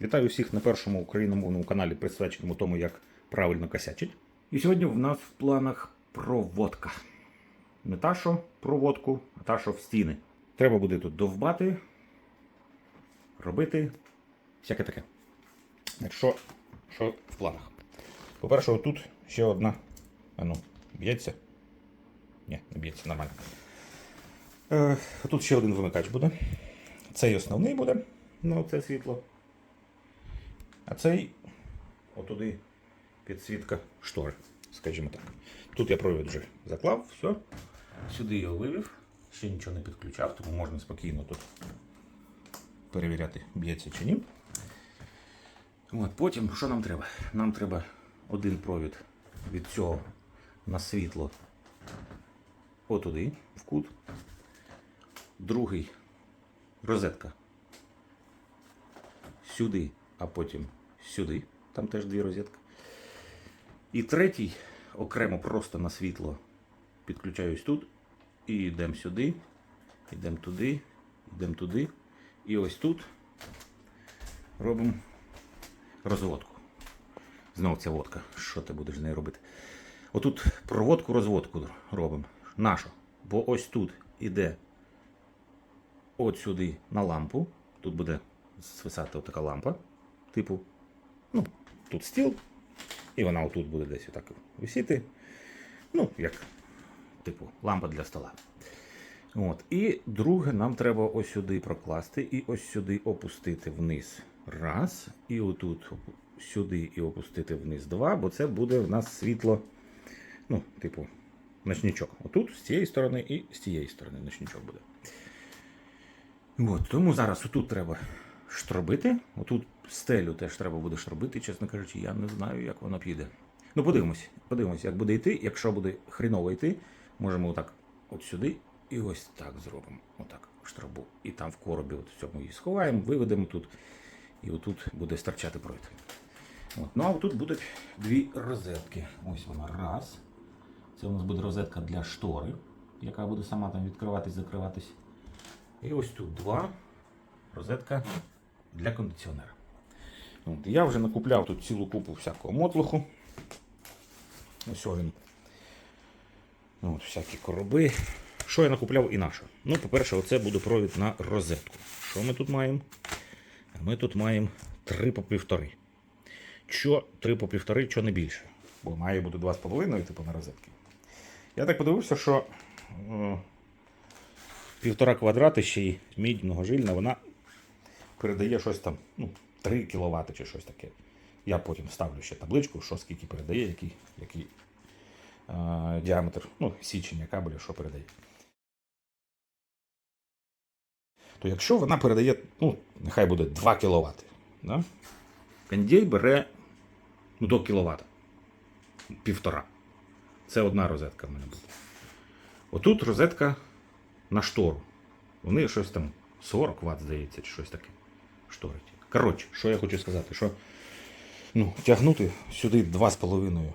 Вітаю всіх на першому україномовному каналі, присвяченому тому, як правильно косячить. І сьогодні в нас в планах проводка. Не та, що проводку, а та, що в стіни. Треба буде тут довбати, робити всяке таке. Значить, Що, в планах? По-перше, отут ще одна. А ну, б'ється? Ні, не б'ється, нормально. Е, тут ще один вимикач буде. Цей основний буде на це світло. А цей отуди підсвітка штори, скажімо так. Тут я провід вже заклав, все. Сюди його вивів, ще нічого не підключав, тому можна спокійно тут перевіряти, б'ється чи ні. От, потім, що нам треба? Нам треба один провід від цього на світло отуди, в кут. Другий розетка сюди, а потім сюди. Там теж дві розетки. І третій окремо просто на світло підключаюсь тут. І йдемо сюди, йдемо туди, йдемо туди. І ось тут робимо розводку. Знову ця водка. Що ти будеш з нею робити? Отут проводку, розводку робимо. Нашу. Бо ось тут іде от сюди на лампу. Тут буде свисати така лампа. Типу, ну, тут стіл, і вона отут буде десь отак висіти. Ну, як, типу, лампа для стола. От. І друге, нам треба ось сюди прокласти і ось сюди опустити вниз. Раз. І отут сюди і опустити вниз два, бо це буде в нас світло, ну, типу, ночничок. Отут з цієї сторони і з цієї сторони ночничок буде. От, тому зараз отут треба штробити. Отут стелю теж треба буде штробити, чесно кажучи, я не знаю, як воно піде. Ну, подивимось, подивимось, як буде йти. Якщо буде хріново йти, можемо отак от сюди і ось так зробимо. Отак штробу. І там в коробі от в цьому її сховаємо, виведемо тут. І отут буде стирчати провід. От. Ну а тут будуть дві розетки. Ось вона раз. Це у нас буде розетка для штори, яка буде сама там відкриватись, закриватись. І ось тут два. Розетка для кондиціонера. От, я вже накупляв тут цілу купу всякого мотлуху. Ось він. От, всякі короби. Що я накупляв і на що? Ну, по-перше, оце буде провід на розетку. Що ми тут маємо? Ми тут маємо 3 по півтори. Що 3 по півтори, що не більше. Бо має бути 2,5 типу на розетки. Я так подивився, що е, півтора квадрати ще й мідь многожильна, вона передає щось там, ну, 3 кВт чи щось таке. Я потім ставлю ще табличку, що скільки передає, який, який е, діаметр, ну, січення кабеля, що передає. То якщо вона передає, ну, нехай буде 2 кВт, да? кондей бере ну, до кВт. Півтора. Це одна розетка в мене буде. Отут розетка на штору. Вони щось там 40 Вт, здається, чи щось таке шторить. Коротше, що я хочу сказати, що ну, тягнути сюди 2,5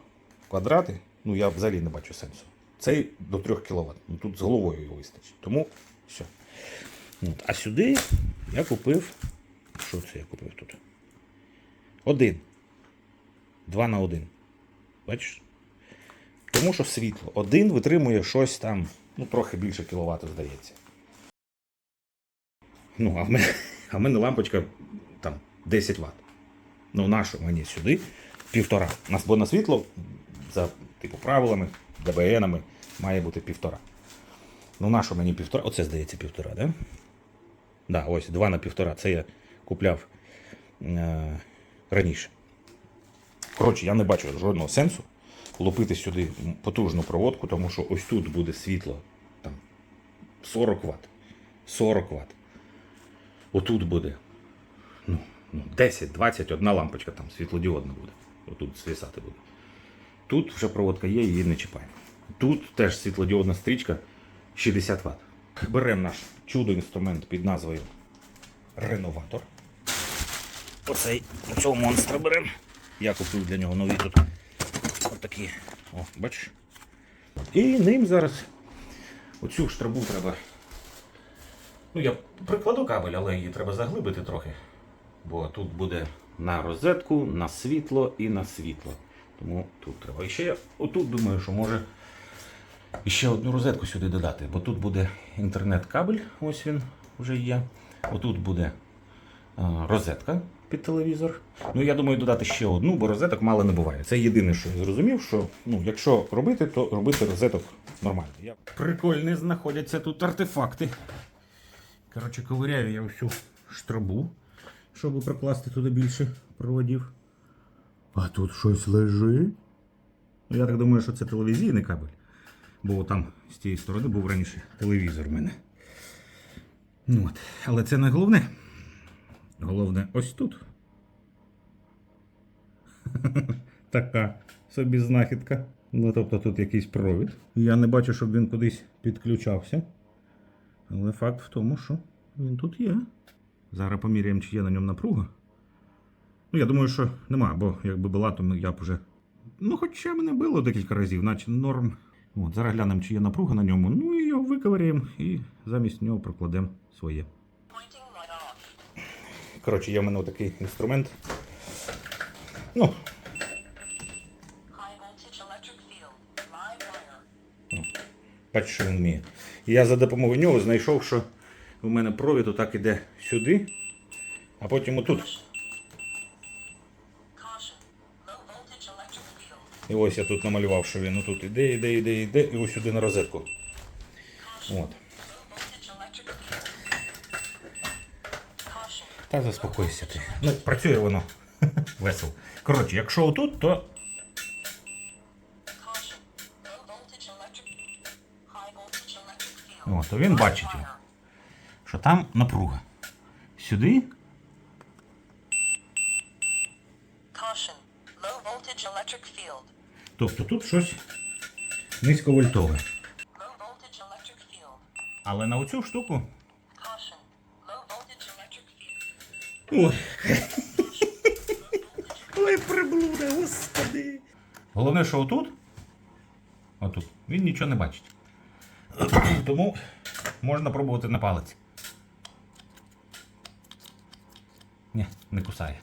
квадрати, ну я взагалі не бачу сенсу. Цей до 3 кВт. Ну, тут з головою його вистачить. Тому все. От. А сюди я купив. Що це я купив тут? Один. Два на один. Бачиш? Тому що світло. Один витримує щось там, ну, трохи більше кіловат, здається. Ну, а в мене, а в мене лампочка там 10 Вт. Ну, нашу мені сюди півтора. Бо на світло за типу правилами, ДБНами має бути півтора. Ну, нашу мені півтора. Оце здається півтора, да? Да, ось 2 на півтора. Це я купляв е, раніше. Коротше, я не бачу жодного сенсу лупити сюди потужну проводку, тому що ось тут буде світло там 40 Вт. 40 Вт. Отут буде ну, ну, 10-20, одна лампочка там світлодіодна буде. Отут свисати буде. Тут вже проводка є, її не чіпаємо. Тут теж світлодіодна стрічка 60 Вт. Беремо наш чудо-інструмент під назвою Реноватор. Оцей цього монстра беремо. Я купив для нього нові тут отакі. О, бачиш? І ним зараз оцю штрабу треба. Ну, я прикладу кабель, але її треба заглибити трохи. Бо тут буде на розетку, на світло і на світло. Тому тут треба. І ще я отут думаю, що може ще одну розетку сюди додати, бо тут буде інтернет-кабель, ось він вже є. Отут буде розетка під телевізор. Ну, я думаю, додати ще одну, бо розеток мало не буває. Це єдине, що я зрозумів, що ну, якщо робити, то робити розеток нормально. Я... Прикольні знаходяться тут артефакти. Коротше, ковиряю я всю штрабу, щоб прокласти туди більше проводів. А тут щось лежить. Ну, я так думаю, що це телевізійний кабель. Бо там з тієї сторони був раніше телевізор в мене. Ну, от. Але це не головне. Головне ось тут. така собі знахідка. Ну, тобто тут якийсь провід. Я не бачу, щоб він кудись підключався. Але факт в тому, що він тут є. Зараз поміряємо, чи є на ньому напруга. Ну, я думаю, що нема, бо якби була, то я б вже. Ну, хоча мене було декілька разів, наче норм. От, зараз глянемо, чи є напруга на ньому. Ну і його виковиряємо і замість нього прокладемо своє. Коротше, є в мене такий інструмент. Ну, бачу, що він вміє. Я за допомогою нього знайшов, що в мене провід отак іде сюди, а потім отут. І ось я тут намалював, що він отут іде, іде, іде, іде, і ось сюди на розетку. От. Та заспокойся ти. Ну, працює воно весело. Коротше, якщо отут, то electric field. О, то він бачить що там напруга. Сюди. Тобто тут щось низьковольтове. Але на оцю штуку. Ой. Ой, приблуда, господи. Головне, що отут, отут, він нічого не бачить. Тому можна пробувати на палець. Ні, не кусає.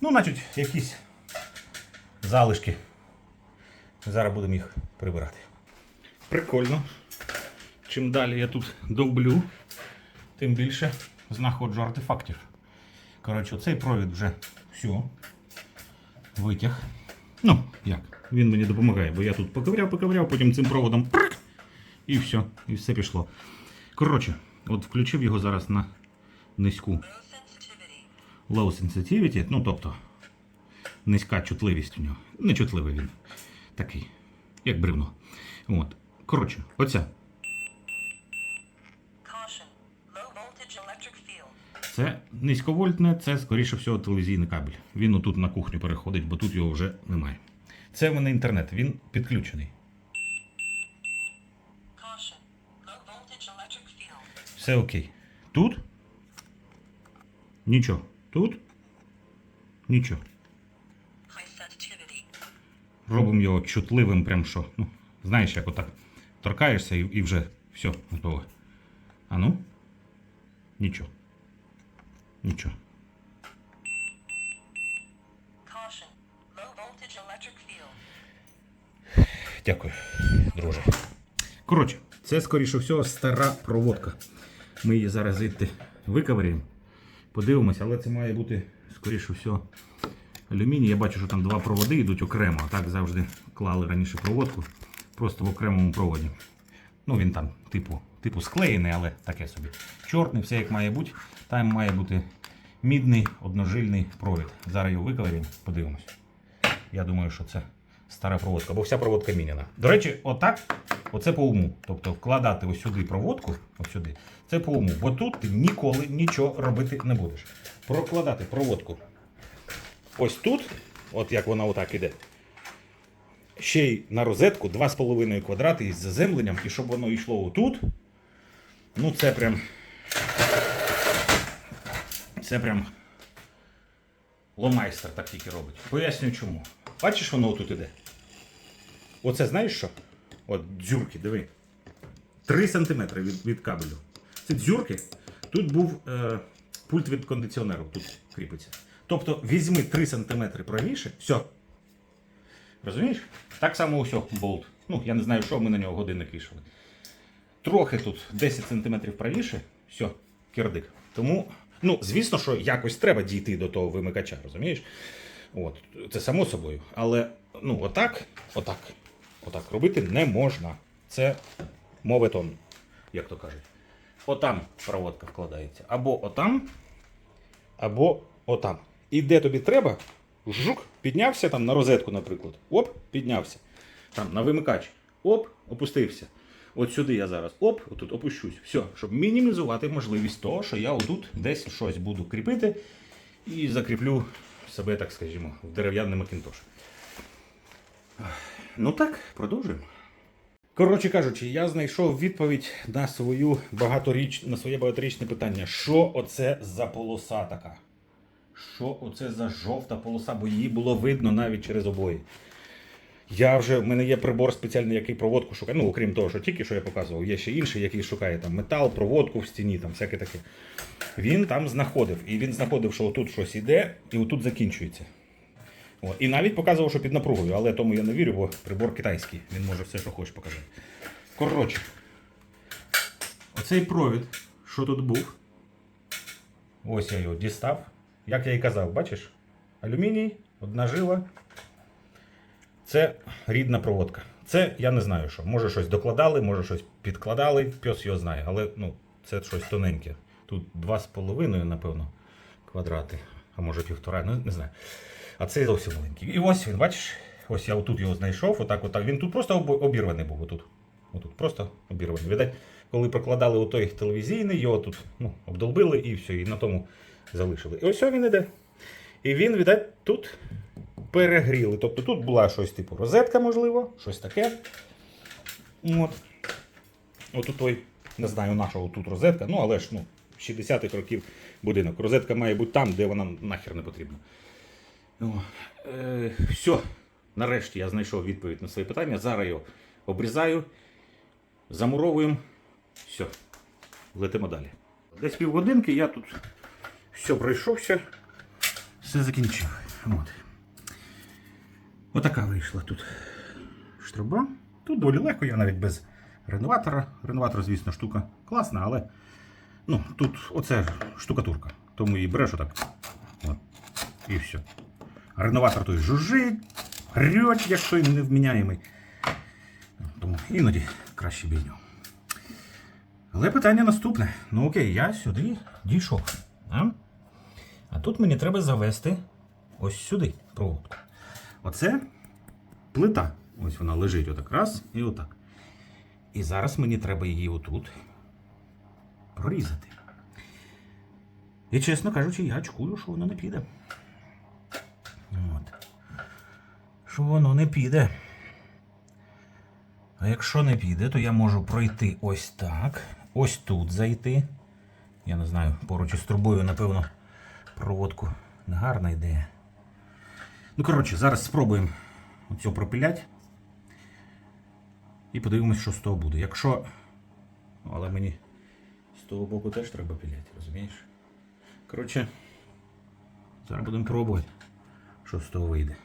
Ну, значить, якісь залишки. Зараз будемо їх прибирати. Прикольно. Чим далі я тут довблю, тим більше знаходжу артефактів. Коротше, цей провід вже все. Витяг. Ну, як? Він мені допомагає, бо я тут поковыряв, поковыряв, потім цим проводом і все, і все пішло. Коротше, от включив його зараз на низьку Low sensitivity. ну тобто низька чутливість у нього. Нечутливий він. Такий, як бревно. От. Коротше, оця. Це низьковольтне, це, скоріше всього, телевізійний кабель. Він отут на кухню переходить, бо тут його вже немає. Це в мене інтернет, він підключений. Все окей. Тут нічого. Тут нічого. Робимо його чутливим, прям що. Ну, знаєш, як отак. Торкаєшся і, і вже все, готово. А ну? Нічого. Нічого. Дякую, друже. Коротше, це, скоріше всього, стара проводка. Ми її зараз звідти виковиряємо, подивимося, але це має бути, скоріше всього, алюміній. Я бачу, що там два проводи йдуть окремо. Так завжди клали раніше проводку, просто в окремому проводі. Ну, він там, типу, типу склеєний, але таке собі. Чорний, все як має бути. Там має бути мідний одножильний провід. Зараз його виковиряємо, подивимось. Я думаю, що це стара проводка, бо вся проводка міняна. До речі, отак, оце по уму. Тобто вкладати ось сюди проводку, ось сюди, це по уму. Бо тут ти ніколи нічого робити не будеш. Прокладати проводку. Ось тут, от як вона отак іде. Ще й на розетку 2,5 квадрати із заземленням, і щоб воно йшло отут. Ну, це прям. Це прям Ломайстер так тільки робить. Пояснюю чому. Бачиш, воно отут іде. Оце знаєш що? От дзюрки, диви. 3 см від, від кабелю. Це дзюрки. Тут був е, пульт від кондиціонеру. Тут кріпиться. Тобто візьми 3 см правіше, все. Розумієш? Так само ось болт. Ну, я не знаю, що ми на нього годинник вішали. Трохи тут 10 см правіше, все, кирдик. Тому, ну, звісно, що якось треба дійти до того вимикача, розумієш? От, це само собою. Але ну, отак, отак, отак робити не можна. Це моветон, як то кажуть. Отам проводка вкладається. Або отам, або отам. І де тобі треба, жук, піднявся там на розетку, наприклад. Оп, піднявся. Там на вимикач. Оп, опустився. От сюди я зараз оп, отут опущусь. Все, щоб мінімізувати можливість того, що я отут десь щось буду кріпити і закріплю себе, так скажімо, в дерев'яний макінтош. Ну так, продовжуємо. Коротше кажучи, я знайшов відповідь на свою багаторіч... на своє багаторічне питання. Що оце за полоса така? Що оце за жовта полоса, бо її було видно навіть через обої. Я вже, в мене є прибор спеціальний, який проводку шукає. Ну, окрім того, що тільки що я показував, є ще інший, який шукає там метал, проводку в стіні, там всяке таке. Він там знаходив. І він знаходив, що отут щось іде, і отут закінчується. О, і навіть показував, що під напругою, але тому я не вірю, бо прибор китайський. Він може все, що хоче показати. Коротше, оцей провід, що тут був. Ось я його дістав. Як я і казав, бачиш? Алюміній, одна жила. Це рідна проводка. Це я не знаю що. Може щось докладали, може щось підкладали, пес його знає, але ну, це щось тоненьке. Тут 2,5, напевно, квадрати, а може півтора, ну не знаю. А це зовсім маленький. І ось він, бачиш, ось я отут його знайшов, отак, отак. Він тут просто обірваний був. Отут. Отут просто обірваний. Видать, коли прокладали у той телевізійний, його тут ну, обдолбили і все, і на тому залишили. І ось він іде. І він, видать, тут перегріли. Тобто тут була щось типу розетка, можливо, щось таке. От. От у той, не знаю, нашого тут розетка, ну але ж ну, 60-х років будинок. Розетка має бути там, де вона нахер не потрібна. О, е, все. Нарешті я знайшов відповідь на своє питання. Зараз його обрізаю, замуровуємо. Все. Летимо далі. Десь півгодинки я тут все пройшовся, все закінчив. От. Отака вийшла тут штруба. Тут доволі легко, я навіть без реноватора. Реноватор, звісно, штука класна, але ну, тут оце штукатурка. Тому її береш отак. От. І все. Реноватор той жужжить, грьоть, як той невміняємий. Тому іноді краще нього. Але питання наступне. Ну окей, я сюди дійшов. А, а тут мені треба завести ось сюди проводку. Оце плита. Ось вона лежить отак раз і отак. І зараз мені треба її отут прорізати. І чесно кажучи, я очкую, що воно не піде. От. Що воно не піде. А якщо не піде, то я можу пройти ось так. Ось тут зайти. Я не знаю, поруч із трубою, напевно, проводку. Негарна ідея. Ну, коротше, зараз спробуємо оцю пропиляти. І подивимось, що з того буде. Якщо. Ну, Але мені з того боку теж треба піляти, розумієш? Коротше, зараз будемо пробувати, що з того вийде.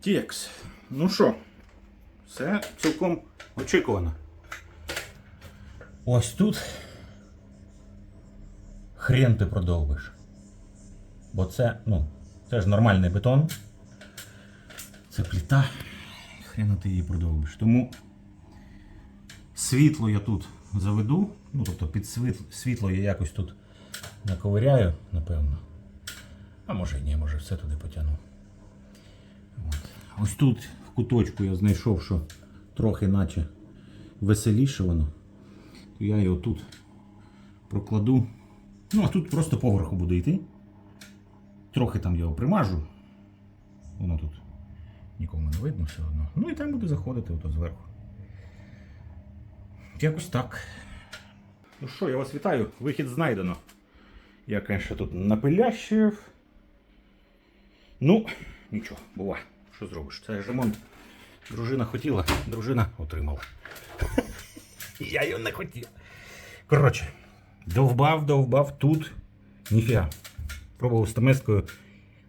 Текс. Ну що, все цілком очікувано. Ось тут хрен ти продовбиш. Бо це, ну, це ж нормальний бетон. Це плита. Хрена ти її продовбиш. Тому світло я тут заведу. Ну, тобто під світло, світло я якось тут наковиряю, напевно. А може і ні, може все туди потягну. От. Ось тут в куточку я знайшов, що трохи наче веселіше воно. То я його тут прокладу. Ну, а тут просто поверху буде йти. Трохи там його примажу. Воно тут нікому не видно все одно. Ну і там буде заходити ото зверху. Якось так. Ну що, я вас вітаю. Вихід знайдено. Я, звісно, тут напилящив. Ну, нічого, бува. Що зробиш? Це ремонт. Дружина хотіла, дружина отримала. Я його не хотів. Коротше, довбав, довбав тут Ніфіга. Пробував стамескою.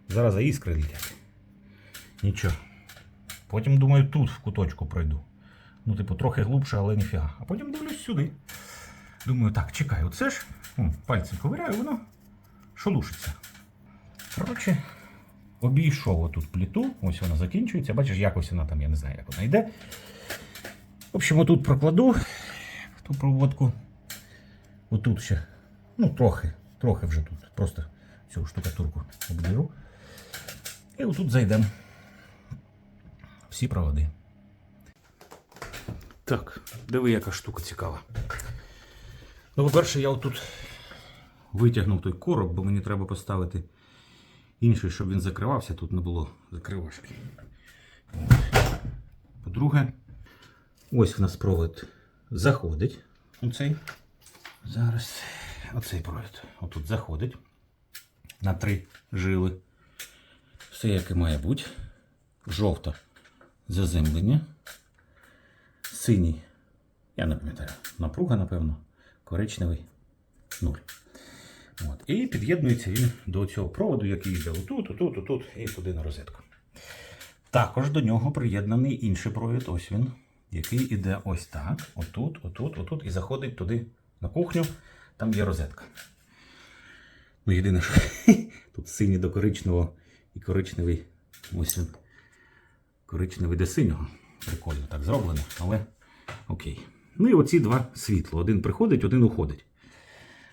Зараз іскри летять. Нічого. Потім, думаю, тут в куточку пройду. Ну, типу, трохи глубше, але ніфіга. А потім дивлюсь сюди. Думаю, так, чекай, оце ж. О, пальцем ковиряю, воно шелушиться. Коротше, обійшов отут пліту, ось вона закінчується. Бачиш, якось вона там, я не знаю, як вона йде. В общем, отут прокладу ту проводку. Отут ще. Ну, трохи, трохи вже тут. Просто цю штукатурку обдеру. І отут зайдемо. Всі проводи. Так, диви, яка штука цікава. Ну, по-перше, я отут витягнув той короб, бо мені треба поставити інший, щоб він закривався, тут не було закривашки. По-друге, ось в нас провод заходить. Оцей. Зараз оцей провід. Отут заходить на три жили. Все як і має бути. Жовта заземлення. Синій, я не пам'ятаю, напруга, напевно, коричневий нуль. От. І під'єднується він до цього проводу, який йде отут, отут, отут і туди на розетку. Також до нього приєднаний інший провід, ось він, який іде ось так, отут, отут, отут, і заходить туди на кухню, там є розетка. Ну, єдине, що тут синій до коричневого і коричневий, ось він. Коричневий до синього. Прикольно так зроблено, але окей. Ну і оці два світла. Один приходить, один уходить.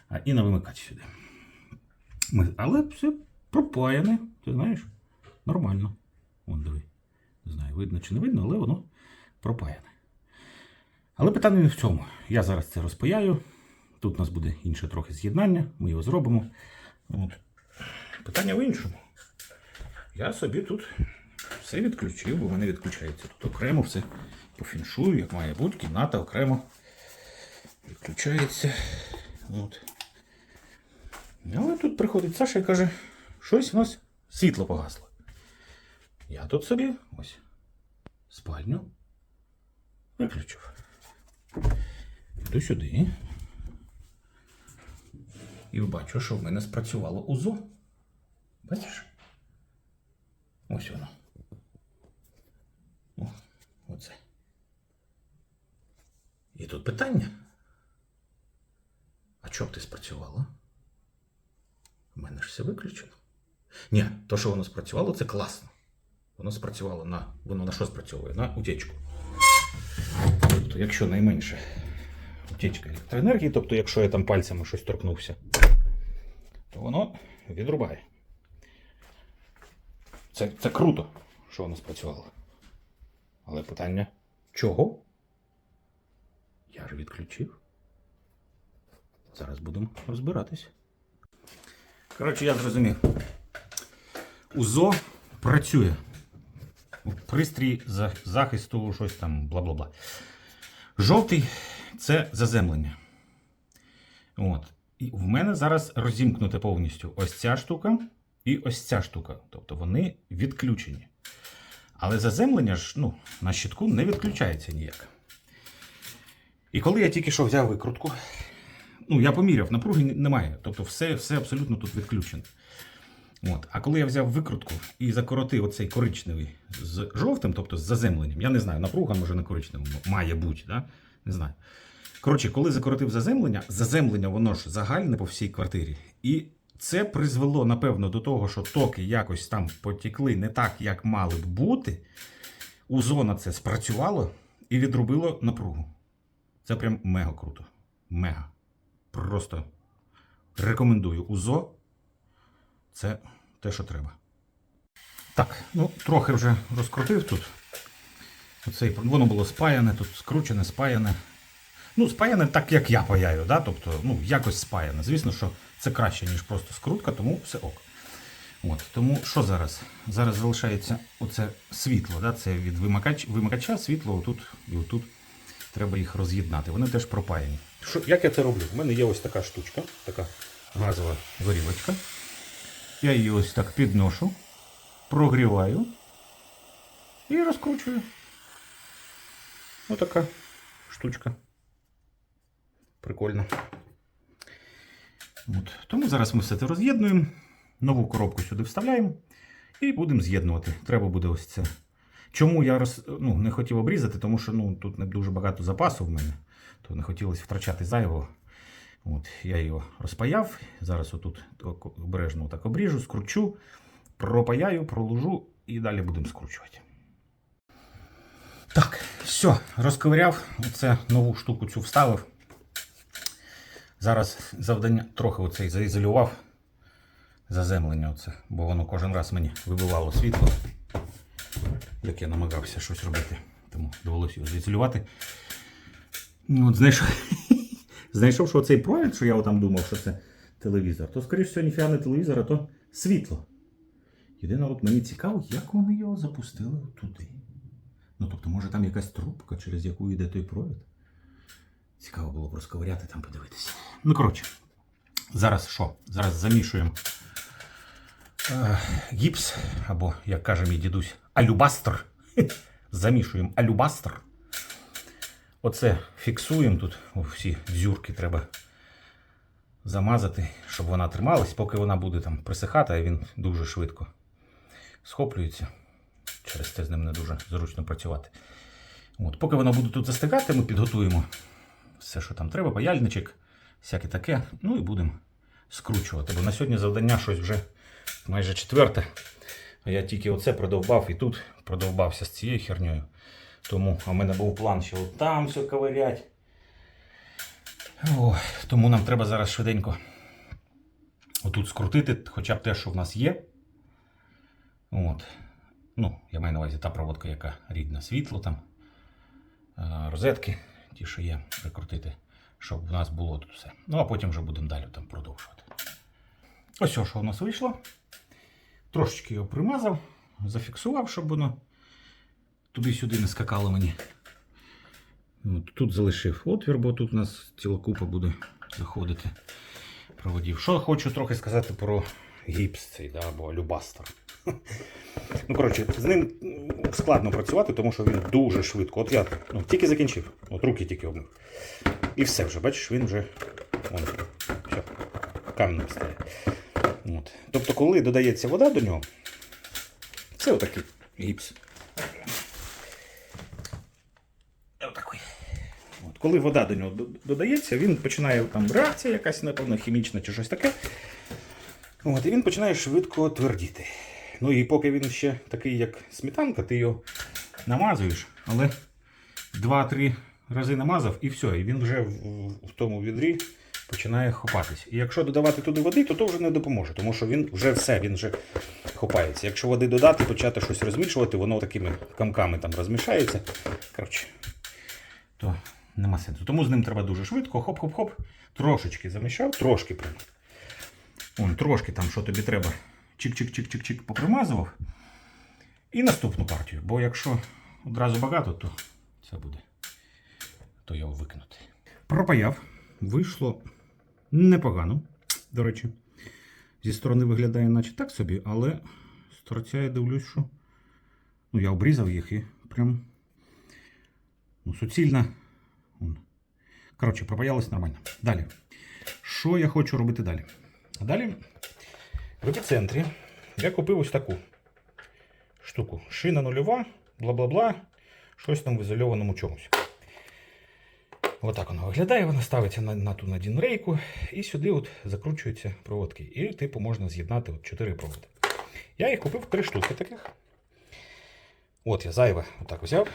А і на вимикач сюди. Ми, але все пропаяне, ти знаєш, нормально. Вон диви. Не знаю, видно чи не видно, але воно пропаяне. Але питання не в цьому. Я зараз це розпаяю. Тут у нас буде інше трохи з'єднання, ми його зробимо. От. Питання в іншому. Я собі тут все відключив, бо в мене відключається тут окремо все по фіншую, як має бути, кімната окремо відключається. От. Але тут приходить Саша і каже, щось у нас світло погасло. Я тут собі ось спальню виключив. Йду сюди. І бачу, що в мене спрацювало УЗО. Бачиш? Ось воно. О, оце. І тут питання. А чого б ти спрацювала? У мене ж все виключено. Ні, то, що воно спрацювало, це класно. Воно спрацювало на. Воно на що спрацьовує? На утечку. Тобто, якщо найменше утечка електроенергії, тобто, якщо я там пальцями щось торкнувся, то воно відрубає. Це, це круто, що воно спрацювало. Але питання чого? Я ж відключив. Зараз будемо розбиратись. Коротше, я зрозумів. УЗО працює. Пристрій захисту, щось там, бла-бла-бла. Жовтий це заземлення. От. І в мене зараз розімкнута повністю ось ця штука і ось ця штука. Тобто вони відключені. Але заземлення ж ну, на щитку не відключається ніяк. І коли я тільки що взяв викрутку, ну, я поміряв, напруги немає. Тобто все, все абсолютно тут відключено. От. А коли я взяв викрутку і закоротив оцей коричневий з жовтим, тобто з заземленням, я не знаю, напруга може на коричневому має бути, да? не знаю. Коротше, коли закоротив заземлення, заземлення воно ж загальне по всій квартирі. І це призвело, напевно, до того, що токи якось там потікли не так, як мали б бути. УЗО на це спрацювало і відробило напругу. Це прям мега круто. Мега. Просто рекомендую УЗО. Це те, що треба. Так, ну трохи вже розкрутив тут. Оцей, воно було спаяне, тут скручене, спаяне. Ну, спаяне так, як я паяю, да? тобто, ну, якось спаяне. Звісно, що це краще, ніж просто скрутка, тому все ок. От, тому що зараз? Зараз залишається оце світло, да? це від вимикач, вимикача світло отут і отут. Треба їх роз'єднати. Вони теж пропаяні. Що, як я це роблю? У мене є ось така штучка, така газова горілочка. Я її ось так підношу, прогріваю і розкручую. Отака штучка. Прикольно. От. Тому зараз ми все це роз'єднуємо, нову коробку сюди вставляємо і будемо з'єднувати. Треба буде ось це. Чому я роз... ну, не хотів обрізати, тому що ну, тут не дуже багато запасу в мене, то не хотілося втрачати зайвого. От, я його розпаяв. Зараз отут обережно так обріжу, скручу, пропаяю, проложу і далі будемо скручувати. Так, все, розковиряв. Оце нову штуку цю вставив. Зараз завдання трохи оцей заізолював. Заземлення оце, бо воно кожен раз мені вибивало світло, як я намагався щось робити. Тому довелося його заізолювати. Ну, От знайшов, знайшов, що цей провід, що я там думав, що це телевізор, то, скоріш всього, ніфіга не телевізор, а то світло. Єдине, от мені цікаво, як вони його запустили туди. Ну, тобто, може там якась трубка, через яку йде той провід. Цікаво було б розковиряти там подивитися. Ну, коротше, зараз що? Зараз замішуємо е, гіпс, або, як каже мій дідусь, алюбастр. Замішуємо алюбастр. Оце фіксуємо тут. О, всі дзюрки треба замазати, щоб вона трималась, поки вона буде там присихати, а він дуже швидко схоплюється. Через це з ним не дуже зручно працювати. От, поки вона буде тут застигати, ми підготуємо все, що там треба, паяльничок, всяке таке. Ну і будемо скручувати. Бо на сьогодні завдання щось вже майже четверте. А я тільки оце продовбав і тут продовбався з цією херньою. Тому в мене був план ще от там все ковирять. Тому нам треба зараз швиденько отут скрутити, хоча б те, що в нас є. От. Ну, я маю на увазі та проводка, яка рідна світло там, е, розетки, ті, що є, прикрутити, щоб в нас було тут все. Ну, а потім вже будемо далі там продовжувати. Ось що у нас вийшло. Трошечки його примазав, зафіксував, щоб воно туди-сюди не скакало мені. От, тут залишив отвір, бо тут у нас ціла купа буде заходити проводів. Що хочу трохи сказати про гіпс цей, да, або алюбастер. Ну, коротше, з ним складно працювати, тому що він дуже швидко. От я ну, тільки закінчив, от руки тільки обмив. І все вже, бачиш, він вже вон, все, каменем стає. От. Тобто, коли додається вода до нього, це отакий гіпс. От, коли вода до нього додається, він починає там реакція якась, напевно, хімічна чи щось таке. От, і він починає швидко твердіти. Ну і поки він ще такий, як сметанка, ти його намазуєш, але 2-3 рази намазав і все. І він вже в, в тому відрі починає хопатись. І якщо додавати туди води, то то вже не допоможе, тому що він вже все, він вже хопається. Якщо води додати, почати щось розмішувати, воно такими камками там розмішається. Коротше, то нема сенсу. Тому з ним треба дуже швидко, хоп-хоп-хоп, трошечки замішав, трошки прям. Вон, трошки там, що тобі треба. Чик-чик-чик-чик-чик попримазував. І наступну партію. Бо якщо одразу багато, то це буде. То його викинути. Пропаяв. Вийшло непогано. До речі, зі сторони виглядає, наче так собі, але з я дивлюсь, що. Ну, я обрізав їх і прям. Ну, суцільна. Коротше, пропаялось нормально. Далі. Що я хочу робити далі? А далі в епіцентрі я купив ось таку штуку. Шина нульова, бла-бла-бла, щось там в ізольованому чомусь. Отак воно виглядає, вона ставиться на, на ту надійну рейку, і сюди от закручуються проводки. І, типу, можна з'єднати от 4 проводи. Я їх купив три штуки таких. От я зайве отак взяв.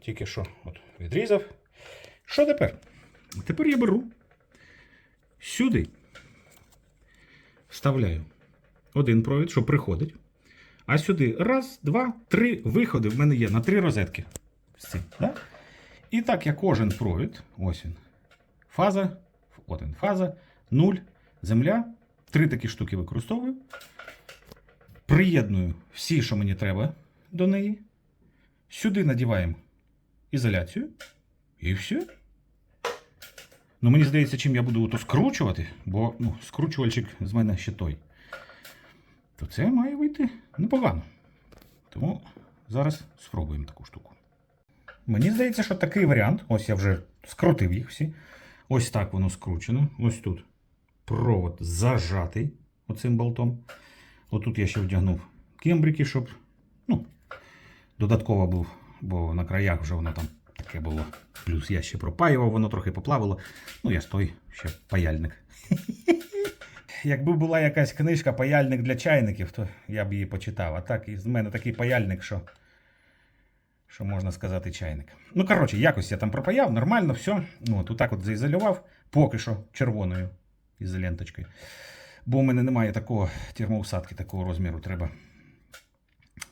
Тільки що от відрізав. Що тепер? Тепер я беру сюди вставляю один провід, що приходить. А сюди раз, два, три виходи в мене є на три розетки. Цим, да? І так я кожен провід, ось він. Фаза, от він, фаза, нуль, земля. Три такі штуки використовую. Приєдную всі, що мені треба до неї. Сюди надіваємо ізоляцію. І все. Ну, мені здається, чим я буду то скручувати, бо ну, скручувальчик з мене ще той. То це має вийти непогано. Тому зараз спробуємо таку штуку. Мені здається, що такий варіант. Ось я вже скрутив їх всі. Ось так воно скручено. Ось тут провод зажатий оцим болтом. Отут я ще вдягнув кембрики, щоб ну, додатково був, бо на краях вже воно там таке було. Плюс я ще пропаював, воно трохи поплавило. Ну, я стой, ще паяльник. Якби була якась книжка паяльник для чайників, то я б її почитав. А так, із мене такий паяльник, що, що можна сказати, чайник. Ну, коротше, якось я там пропаяв, нормально, все. Ну, от, отак от заізолював, поки що червоною ізоленточкою. Бо у мене немає такого термоусадки, такого розміру. Треба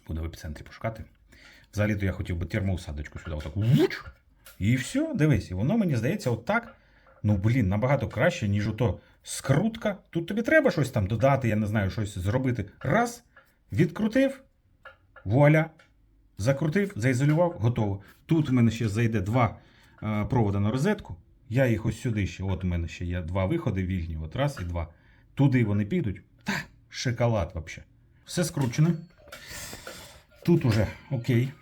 буде в епіцентрі пошукати. Взагалі-то я хотів би термоусадочку сюди, отак. І все, дивись, і воно мені здається, отак. Ну, блін, набагато краще, ніж ото скрутка. Тут тобі треба щось там додати, я не знаю, щось зробити. Раз, відкрутив, вуаля, закрутив, заізолював, готово. Тут у мене ще зайде два е, провода на розетку. Я їх ось сюди ще. От у мене ще є два виходи вільні, от раз і два. Туди вони підуть. Та, шоколад взагалі. Все скручено. Тут уже окей.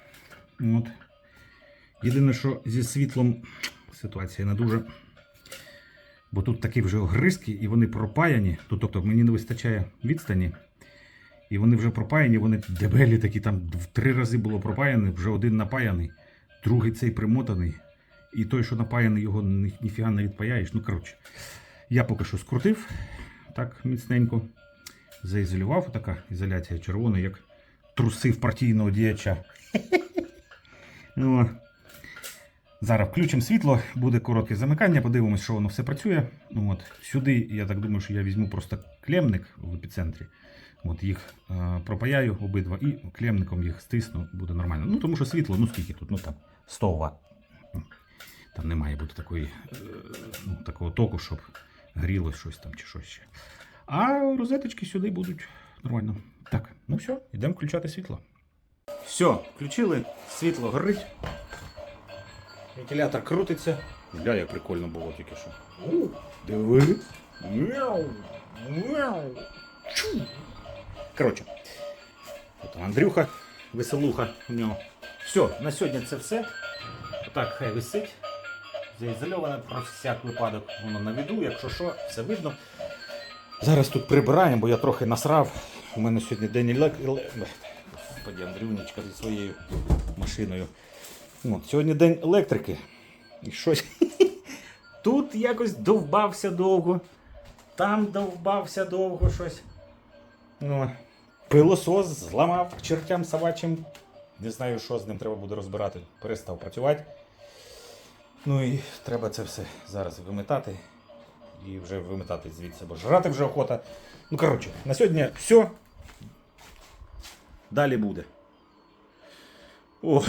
От. Єдине, що зі світлом ситуація не дуже. Бо тут такі вже огризки, і вони пропаяні. Тут, тобто мені не вистачає відстані. І вони вже пропаяні, вони дебелі такі, там в три рази було пропаяне, вже один напаяний, другий цей примотаний. І той, що напаяний, його ні- ніфіга не відпаяєш. Ну, коротше, я поки що скрутив так міцненько, заізолював. Така ізоляція червона, як трусив партійного діяча. Ну, Зараз включимо світло, буде коротке замикання, подивимось, що воно все працює. От, сюди, я так думаю, що я візьму просто клемник в епіцентрі. От їх е, пропаяю обидва і клемником їх стисну, буде нормально. Ну, тому що світло, ну скільки тут, ну там 100 Вт. Там не має бути такої, е, ну, такого току, щоб гріло щось там чи щось ще. А розеточки сюди будуть нормально. Так, ну все, йдемо включати світло. Все, включили, світло горить. Вентилятор крутиться. Бля, як прикольно було тільки що. Диви. Мяу. Мяу. Чу. Коротше. От Андрюха, веселуха у нього. Все, на сьогодні це все. Отак хай висить. Заізольоване про всяк випадок. Воно на віду, якщо що, все видно. Зараз тут прибираємо, бо я трохи насрав. У мене сьогодні день елек... еле- Господи, Андрюнечка зі своєю машиною. От, сьогодні день електрики. І щось. Тут якось довбався довго. Там довбався довго щось. Ну, пилосос зламав чертям собачим. Не знаю, що з ним треба буде розбирати. Перестав працювати. Ну і треба це все зараз вимитати. І вже вимитати звідси, бо жрати вже охота. Ну, коротше, на сьогодні все. Далі буде. Ой.